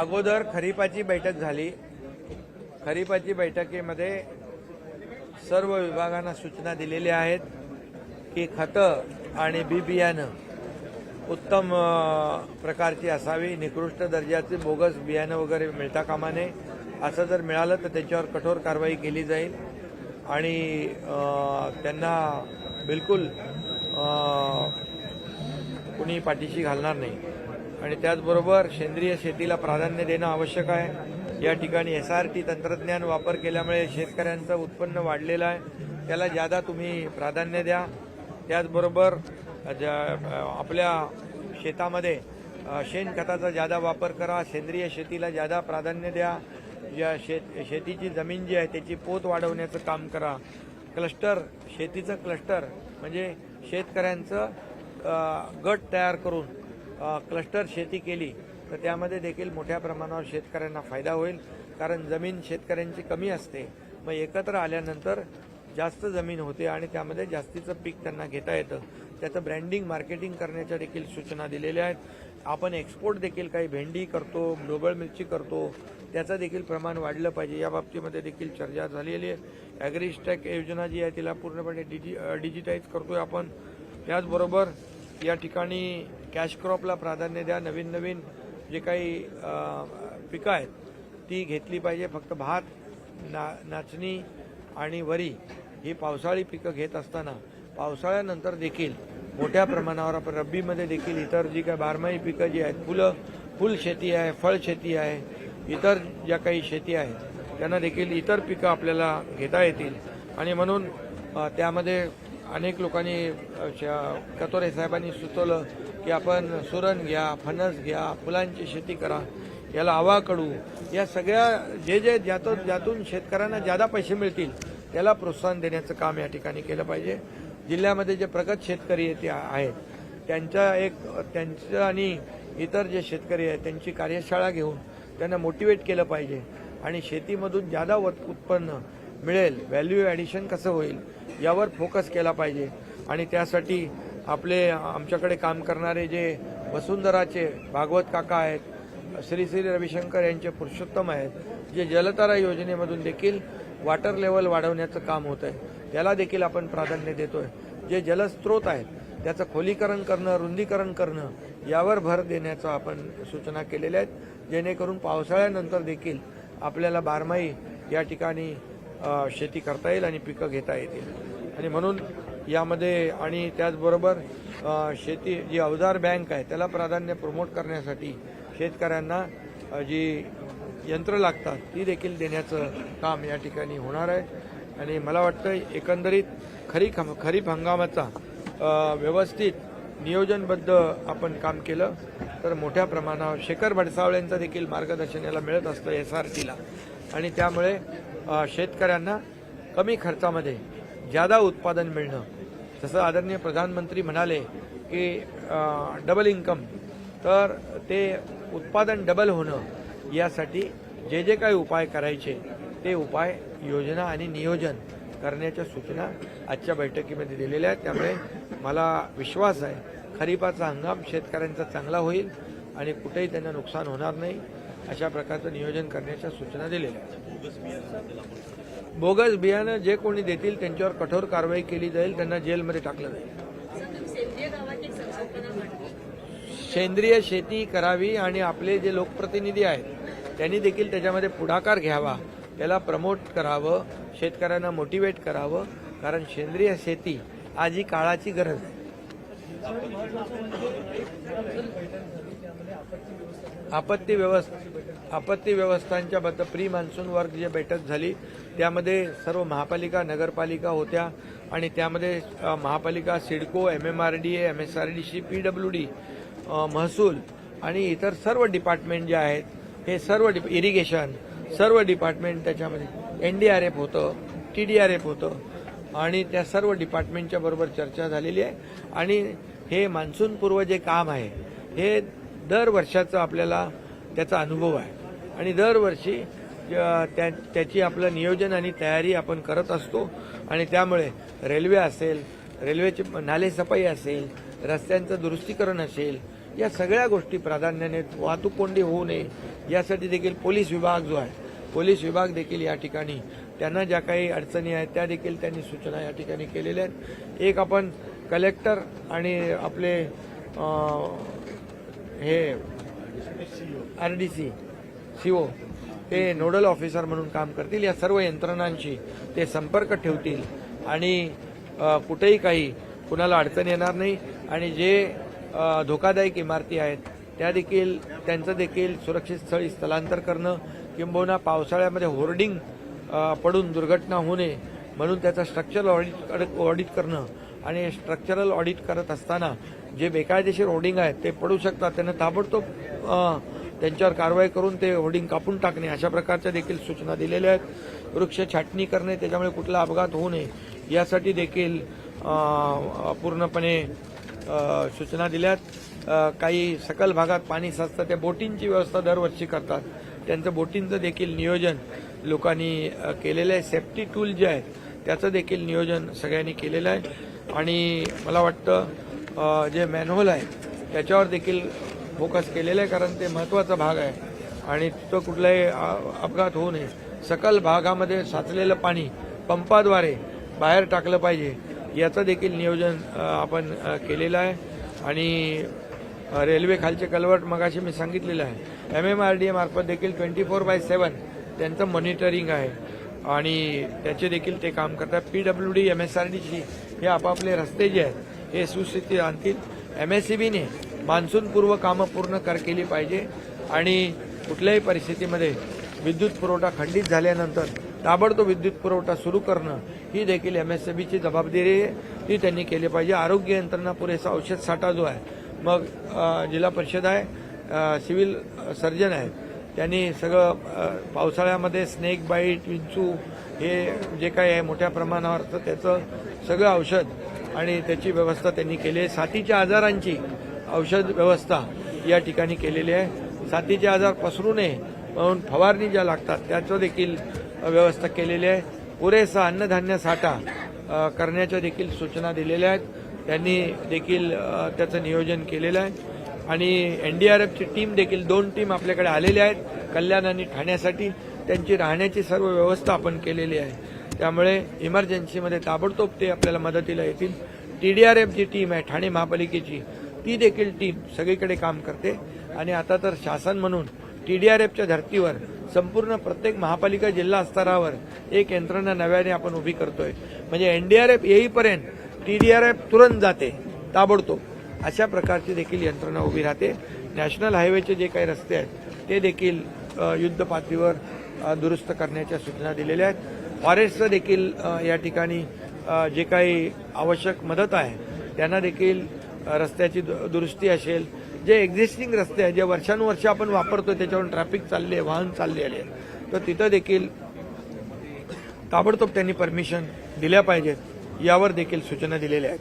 अगोदर खरीपाची बैठक झाली. खरीपाची बैठकीमध्ये सर्व विभागांना सूचना दिलेल्या आहेत की खतं आणि बी बियाणं उत्तम प्रकारची असावी. निकृष्ट दर्जाचे बोगस बियाणं वगैरे मिळता कामा नये असं जर मिळालं तर त्याच्यावर कठोर कारवाई केली जाईल. आणि त्यांना बिलकुल कुणी पाठीशी घालणार नाही. आणि त्याचबरोबर सेंद्रिय शेतीला प्राधान्य देणं आवश्यक आहे. या ठिकाणी एस आर टी तंत्रज्ञान वापर केल्यामुळे शेतकऱ्यांचं उत्पन्न वाढलेलं आहे. त्याला जादा तुम्ही प्राधान्य द्या. त्याचबरोबर ज्या- आपल्या शेतामध्ये शेणखताचा जादा वापर करा. सेंद्रिय शेतीला जादा प्राधान्य द्या. या शेत शेतीची जमीन जी आहे त्याची पोत वाढवण्याचं काम करा. क्लस्टर शेतीचं क्लस्टर म्हणजे शेतकऱ्यांचं गट तयार करून क्लस्टर शेती केली तर त्यामध्ये देखील मोठ्या प्रमाणावर शेतकऱ्यांना फायदा होईल. कारण जमीन शेतकऱ्यांची कमी असते. मग एकत्र आल्यानंतर जास्त जमीन होते आणि त्यामध्ये जास्तीचं पीक त्यांना घेता येतं. त्याचं ब्रँडिंग मार्केटिंग करण्याच्या देखील सूचना दिलेल्या आहेत. आपण एक्सपोर्ट देखील काही भेंडी करतो ढोबळ मिरची करतो. त्याचं देखील प्रमाण वाढलं पाहिजे. या बाबतीमध्ये देखील चर्चा झालेली आहे. ॲग्रिस्टॅक योजना जी आहे तिला पूर्णपणे डिजि डिजिटाईज करतोय आपण. त्याचबरोबर या ठिकाणी कॅश क्रॉपला प्राधान्य द्या. नवीन नवीन जे काही पिकं आहेत ती घेतली पाहिजे. फक्त भात ना नाचणी आणि वरी ही पावसाळी पिकं घेत असताना पावसाळ्यानंतर देखील मोठ्या प्रमाणावर आपण रब्बीमध्ये देखील इतर जी काही बारमाही पिकं जी आहेत फुलं फुल शेती आहे फळ शेती आहे इतर ज्या काही शेती आहेत त्यांना देखील इतर पिकं आपल्याला घेता येतील. आणि म्हणून त्यामध्ये अनेक लोकांनी श- कतोरे साहेबांनी सुचवलं की आपण सुरण घ्या फणस घ्या फुलांची शेती करा याला आवा कडू. या सगळ्या जे जे ज्यातून ज्यातून शेतकऱ्यांना जादा पैसे मिळतील त्याला प्रोत्साहन देण्याचं काम या ठिकाणी केलं पाहिजे. जिल्ह्यामध्ये जे प्रगत शेतकरी आहेत ते आहेत त्यांच्या एक त्यांचं आणि इतर जे शेतकरी आहेत त्यांची कार्यशाळा घेऊन त्यांना मोटिवेट केलं पाहिजे. आणि शेतीमधून जादा उत्पन्न मिळेल व्हॅल्यू ॲडिशन कसं होईल यावर फोकस केला पाहिजे. आणि त्यासाठी आपले आमच्याकडे काम करणारे जे वसुंधराचे भागवत काका आहेत श्री श्री रविशंकर यांचे पुरुषोत्तम आहेत जे जलतारा योजनेमधून देखील वॉटर लेवल वाढवण्याचं काम होत आहे. त्याला देखील आपण प्राधान्य देतोय. जे जलस्रोत आहेत त्याचं खोलीकरण करणं रुंदीकरण करणं यावर भर देण्याचं आपण सूचना केलेल्या आहेत. जेणेकरून पावसाळ्यानंतर देखील आपल्याला बारमाही या ठिकाणी शेती करता येईल आणि पिकं घेता येतील. आणि म्हणून यामध्ये आणि त्याचबरोबर शेती जी अवजार बँक आहे त्याला प्राधान्य प्रमोट करण्यासाठी शेतकऱ्यांना जी यंत्र लागतात ती देखील देण्याचं काम या ठिकाणी होणार आहे. आणि मला वाटतं एकंदरीत खरीप खरीप हंगामाचा व्यवस्थित नियोजनबद्ध आपण काम केलं तर मोठ्या प्रमाणावर शेखर भडसावळ्यांचं देखील मार्गदर्शन याला मिळत असतं एस आर टीला आणि त्यामुळे शेतकऱ्यांना कमी खर्चामध्ये जादा उत्पादन मिळणं जसं आदरणीय प्रधानमंत्री म्हणाले की डबल इन्कम तर ते उत्पादन डबल होणं यासाठी जे जे काही उपाय करायचे ते उपाय योजना आणि नियोजन करण्याच्या सूचना आजच्या बैठकीमध्ये दिलेल्या आहेत. त्यामुळे मला विश्वास आहे खरीपाचा हंगाम शेतकऱ्यांचा चांगला होईल आणि कुठेही त्यांना नुकसान होणार नाही. अशा प्रकारचं नियोजन करण्याच्या सूचना दिलेल्या आहेत. बोगस बियाणं जे कोणी देतील त्यांच्यावर कठोर कारवाई केली जाईल त्यांना जेलमध्ये टाकलं जाईल. सेंद्रिय सेंद्रिय शेती करावी आणि आपले जे लोकप्रतिनिधी आहेत त्यांनी देखील त्याच्यामध्ये पुढाकार घ्यावा. त्याला प्रमोट करावं शेतकऱ्यांना मोटिवेट करावं कारण सेंद्रिय शेती आज ही काळाची गरज आहे. आपत्ती व्यवस्था आपत्ती व्यवस्थांच्या बद्दल प्री मान्सून वर्ग जे बैठक झाली त्यामध्ये सर्व महापालिका नगरपालिका होत्या आणि त्यामध्ये महापालिका CIDCO M M R D M S R D C P W D महसूल आणि इतर सर्व डिपार्टमेंट जे आहेत हे सर्व डिप इरिगेशन सर्व डिपार्टमेंट त्याच्यामध्ये एन डी आर एफ होतं टी डी आर एफ होतं आणि त्या सर्व डिपार्टमेंटच्या बरोबर चर्चा झालेली आहे. आणि हे मान्सूनपूर्व जे काम आहे हे दर वर्षाचं आपल्याला त्याचा अनुभव आहे. आणि दरवर्षी त्या त्याची आपलं नियोजन आणि तयारी आपण करत असतो. आणि त्यामुळे रेल्वे असेल रेल्वेची नालेसफाई असेल रस्त्यांचं दुरुस्तीकरण असेल या सगळ्या गोष्टी प्राधान्याने वाहतूक कोंडी होऊ नये यासाठी देखील पोलीस विभाग जो आहे पोलीस विभाग देखील या ठिकाणी त्यांना ज्या काही अडचणी आहेत त्या देखील त्यांनी सूचना या ठिकाणी केलेल्या आहेत. एक आपण कलेक्टर आणि आपले हे R D C C O ते नोडल ऑफिसर म्हणून काम करतील. या सर्व यंत्रणांशी ते संपर्क ठेवतील. आणि कुठेही काही कुणाला अडचण येणार नाही. आणि जे धोकादायक इमारती आहेत त्या देखील त्यांचं देखील सुरक्षित स्थळी स्थलांतर करणं किंबहुना पावसाळ्यामध्ये होर्डिंग पडून दुर्घटना होऊ नये म्हणून त्याचं स्ट्रक्चरल ऑडिट ऑडिट करणं. आणि स्ट्रक्चरल ऑडिट करत असताना जे बेकायदेशीर होर्डिंग आहेत ते पडू शकतात. त्यांना ताबडतोब त्यांच्यावर कारवाई करून ते होर्डिंग कापून टाकणे अशा प्रकारच्या देखील सूचना दिलेल्या आहेत. वृक्ष छाटणी करणे त्याच्यामुळे कुठला अपघात होऊ नये यासाठी देखील पूर्णपणे सूचना दिल्यात काही सकल भागात पाणी साचतं त्या बोटींची व्यवस्था दरवर्षी करतात. त्यांचं बोटींचं देखील नियोजन लोकांनी केलेलं आहे. सेफ्टी टूल जे आहेत त्याचं देखील नियोजन सगळ्यांनी केलेलं आहे. आणि मला वाटतं जे मॅनहोल आहे त्याच्यावर देखील फोकस केलेलं आहे कारण ते महत्त्वाचा भाग आहे. आणि तिथं कुठलाही अपघात होऊ नये. सकल भागामध्ये साचलेलं पाणी पंपाद्वारे बाहेर टाकलं पाहिजे. याचं देखील नियोजन आपण केलेलं आहे. आणि रेल्वे खालचे कलवट मगाशी मी सांगितलेलं आहे. एम एम आर डी एमार्फत मार्फत देखील ट्वेंटी फोर बाय सेवन त्यांचं मॉनिटरिंग आहे. आणि त्याचे देखील ते काम करतात. P W D M S R डीची हे आपापले रस्ते जे आहेत हे सुस्थितीत आणतील एम एस सी बीने मान्सूनपूर्व कामं पूर्ण कर केली पाहिजे आणि कुठल्याही परिस्थितीमध्ये विद्युत पुरवठा खंडित झाल्यानंतर ताबडतोब विद्युत पुरवठा सुरू करणं ही देखील एम एस सी बीची जबाबदारी आहे. ती त्यांनी केली पाहिजे. आरोग्य यंत्रणा पुरेसा औषध साठा जो आहे मग जिल्हा परिषद आहे सिव्हिल सर्जन आहे त्यांनी सगळं पावसाळ्यामध्ये स्नेक बाईट विंचू हे जे काही आहे मोठ्या प्रमाणावर तर त्याचं सगळं औषध आणि त्याची व्यवस्था त्यांनी केली आहे. साथीच्या आजारांची औषध व्यवस्था या ठिकाणी केलेली आहे. साथीचे आजार पसरू नये म्हणून फवारणी ज्या लागतात त्याचं देखील व्यवस्था केलेली आहे. पुरेसा अन्नधान्य साठा करण्याच्या देखील सूचना दिलेल्या आहेत. त्यांनी देखील त्याचं नियोजन केलेलं आहे. आणि एनडीआरएफची टीम देखील दोन टीम आपल्याकडे आलेल्या आहेत कल्याण आणि ठाण्यासाठी. त्यांची राहण्याची सर्व व्यवस्था आपण केलेली आहे. त्यामुळे इमर्जन्सीमध्ये ताबडतोब ते आपल्याला मदतीला येतील. टी डी आर एफ जी टीम आहे ठाणे महापालिकेची. ती देखील टीम सगळीकडे काम करते. आणि आता तर शासन म्हणून टी डी आर एफच्या धर्तीवर संपूर्ण प्रत्येक महापालिका जिल्हा स्तरावर एक यंत्रणा नव्याने आपण उभी करतोय. म्हणजे एनडीआरएफ येईपर्यंत टी डी आर एफ तुरंत जाते ताबडतोब. अशा प्रकारची देखील यंत्रणा उभी राहते. नॅशनल हायवेचे जे काही रस्ते आहेत ते देखील युद्ध पातळीवर दुरुस्त करण्याच्या सूचना दिलेल्या आहेत. फॉरेस्टचं देखील या ठिकाणी जे काही आवश्यक मदत आहे त्यांना देखील रस्त्याची दु- दुरुस्ती असेल जे एक्झिस्टिंग रस्ते आहेत जे वर्षानुवर्ष आपण वापरतो त्याच्यावरून ट्रॅफिक चालले आहे वाहन चालले आले तर तिथं देखील ताबडतोब त्यांनी परमिशन दिल्या पाहिजेत. यावर देखील सूचना दिलेल्या आहेत.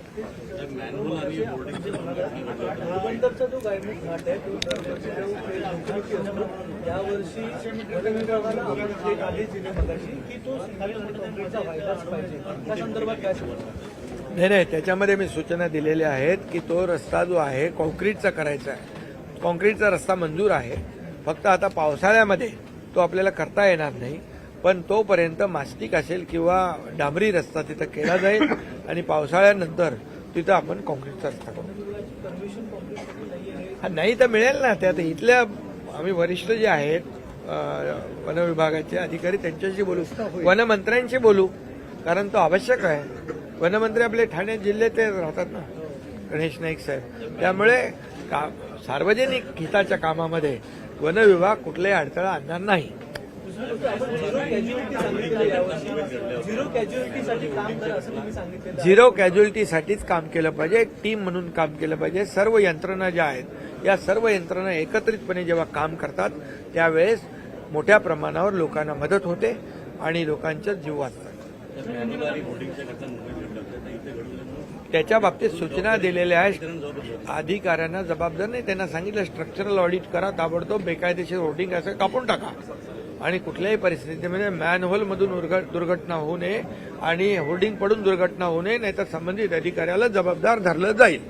नाही नाही त्याच्यामध्ये मी सूचना दिलेल्या आहेत की तो रस्ता जो आहे कॉन्क्रीटचा करायचा आहे. कॉन्क्रीटचा रस्ता मंजूर आहे. फक्त आता पावसाळ्यामध्ये तो आपल्याला करता येणार नाही. पण तोपर्यंत मास्टिक असेल किंवा डांबरी रस्ता तिथं केला जाईल आणि पावसाळ्यानंतर तिथं आपण कॉन्क्रीटचा रस्ता करू. नाही हा नाही तर मिळेल ना. त्यात इथल्या आम्ही वरिष्ठ जे आहेत वनविभागाचे वन विभागाचे अधिकारी त्यांच्याशी बोलू. वनमंत्र्यांशी बोलू कारण तो आवश्यक आहे. वनमंत्री आपले ठाणे जिल्ह्यात ते राहतात ना गणेश नाईक साहेब. त्यामुळे का सार्वजनिक हिताच्या कामामध्ये वनविभाग कुठलेही कुठलाही अडथळा आणणार नाही. झिरो काम कॅज्युअलिटीसाठीच काम केलं पाहिजे. एक टीम म्हणून काम केलं पाहिजे. सर्व यंत्रणा ज्या आहेत या सर्व यंत्रणा एकत्रितपणे जेव्हा काम करतात त्यावेळेस मोठ्या प्रमाणावर लोकांना मदत होते आणि लोकांच्या जीव वाचतात. त्याच्या बाबतीत सूचना दिलेल्या आहेत. अधिकाऱ्यांना जबाबदार नाही. त्यांना सांगितलं स्ट्रक्चरल ऑडिट करा ताबडतोब बेकायदेशीर होर्डिंग असं कापून टाका. आणि कुठल्याही परिस्थितीमध्ये म्हणजे मॅनहोलमधून दुर्घटना होऊ नये आणि होर्डिंग पडून दुर्घटना होऊ नये नाहीतर संबंधित अधिकाऱ्याला जबाबदार धरलं जाईल.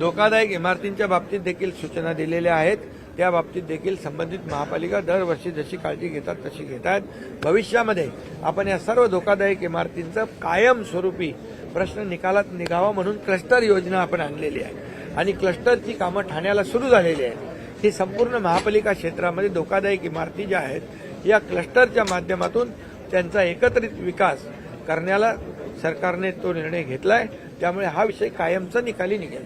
धोकादायक इमारतींच्या बाबतीत देखील सूचना दिलेल्या आहेत. त्या बाबतीत देखील संबंधित महापालिका दरवर्षी जशी काळजी घेतात तशी घेत आहेत भविष्यामध्ये आपण या सर्व धोकादायक इमारतींचं कायमस्वरूपी प्रश्न निकालात निघावा म्हणून क्लस्टर योजना आपण आणलेली आहे. आणि क्लस्टरची कामं ठाण्याला सुरू झालेली आहेत. ही संपूर्ण महापालिका क्षेत्रामध्ये धोकादायक इमारती ज्या आहेत या क्लस्टरच्या माध्यमातून त्यांचा एकत्रित विकास करण्याला सरकारने तो निर्णय घेतलाय. त्यामुळे हा विषय कायमचा निकाली निघेल.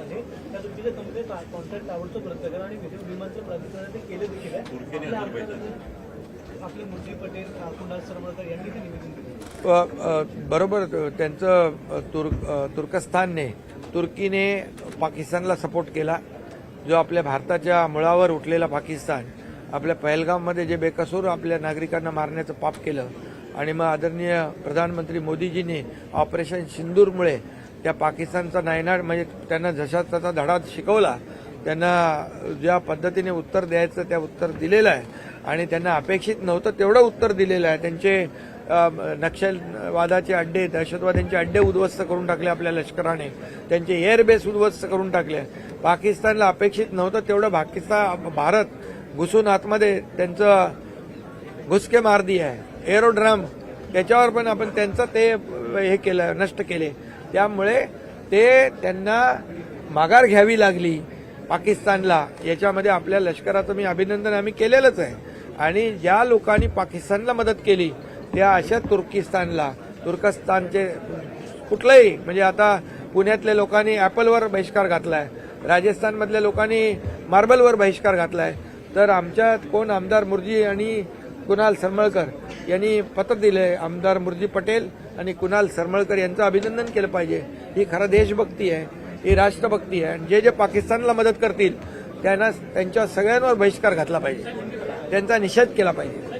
आहे कॉन्ट्रॅक्ट रद्द करा आणि विशेष विमानतळ प्राधिकरणाने केले देखील बरोबर त्यांचं तुर्क तुर्कस्तानने तुर्कीने पाकिस्तानला सपोर्ट केला. जो आपल्या भारताच्या मुळावर उठलेला पाकिस्तान आपल्या पहलगाममध्ये जे बेकसूर आपल्या नागरिकांना मारण्याचं पाप केलं आणि मग आदरणीय प्रधानमंत्री मोदीजींनी ऑपरेशन सिंदूरमुळे त्या पाकिस्तानचा नायनाट म्हणजे त्यांना जशा त्याचा धडा शिकवला त्यांना ज्या पद्धतीने उत्तर द्यायचं त्या उत्तर दिलेलं आहे. आणि त्यांना अपेक्षित नव्हतं तेवढं उत्तर दिलेलं आहे. त्यांचे नक्षलवादाचे अड्डे दहशतवाद्यांचे अड्डे उद्ध्वस्त करून टाकले आपल्या लष्कराने. त्यांचे एअरबेस उद्ध्वस्त करून टाकले. पाकिस्तानला अपेक्षित नव्हतं तेवढं पाकिस्तान भारत घुसून आतमध्ये त्यांचं घुसके मार दिए आहे. एरोड्रम त्याच्यावर पण आपण त्यांचं ते हे केलं नष्ट केले. त्यामुळे ते त्यांना माघार घ्यावी लागली. पाकिस्तानला. याच्यामध्ये आपल्या लष्कराचं मी अभिनंदन आम्ही केलेलंच आहे. आणि ज्या लोकांनी पाकिस्तानला मदत केली त्या अशा तुर्किस्तानला तुर्कस्तानचे कुठलंही म्हणजे आता पुण्यातल्या लोकांनी ॲपलवर बहिष्कार घातलाय राजस्थानमधल्या लोकांनी मार्बलवर बहिष्कार घातलाय. तर आमच्यात कोण आमदार मुर्जी आणि कुणाल सरमळकर यांनी पत्र दिले आमदार मुर्जी पटेल आणि कुणाल सरमळकर यांचं अभिनंदन केलं पाहिजे. ही खरं देशभक्ती आहे. ही राष्ट्रभक्ती आहे. आणि जे जे पाकिस्तानला मदत करतील त्यांना त्यांच्या सगळ्यांवर बहिष्कार घातला पाहिजे. त्यांचा निषेध केला पाहिजे.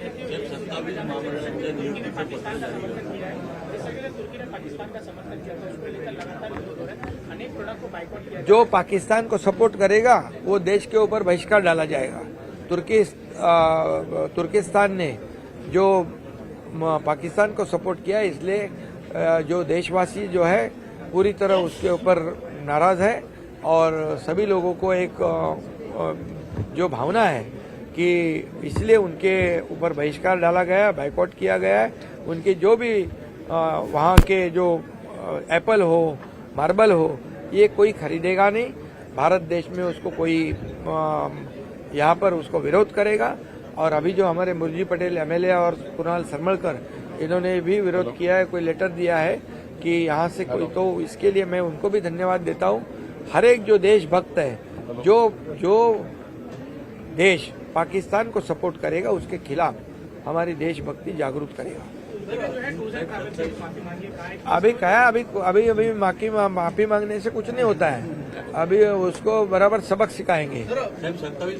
जो पाकिस्तान को सपोर्ट करेगा वो देश के ऊपर बहिष्कार डाला जाएगा. तुर्की तुर्किस्तान ने जो पाकिस्तान को सपोर्ट किया इसलिए जो देशवासी जो है पूरी तरह उसके ऊपर नाराज़ है और सभी लोगों को एक जो भावना है कि इसलिए उनके ऊपर बहिष्कार डाला गया है बाइकआउट किया गया है। उनके जो भी वहाँ के जो एप्पल हो मार्बल हो ये कोई खरीदेगा नहीं। भारत देश में उसको कोई यहाँ पर उसको विरोध करेगा। और अभी जो हमारे मुरजी पटेल एमएलए और कुणाल सरमलकर इन्होंने भी विरोध किया है कोई लेटर दिया है। कि यहाँ से कोई तो इसके लिए मैं उनको भी धन्यवाद देता हूँ। हर एक जो देशभक्त है, जो जो देश पाकिस्तान को सपोर्ट करेगा, उसके खिलाफ हमारी देशभक्ति जागरूक करेगा। अभी कहा, अभी अभी अभी माफ़ी माफ़ी मांगने से कुछ नहीं होता है। अभी उसको बराबर सबक सिखाएँगे। साहेब सत्तावीस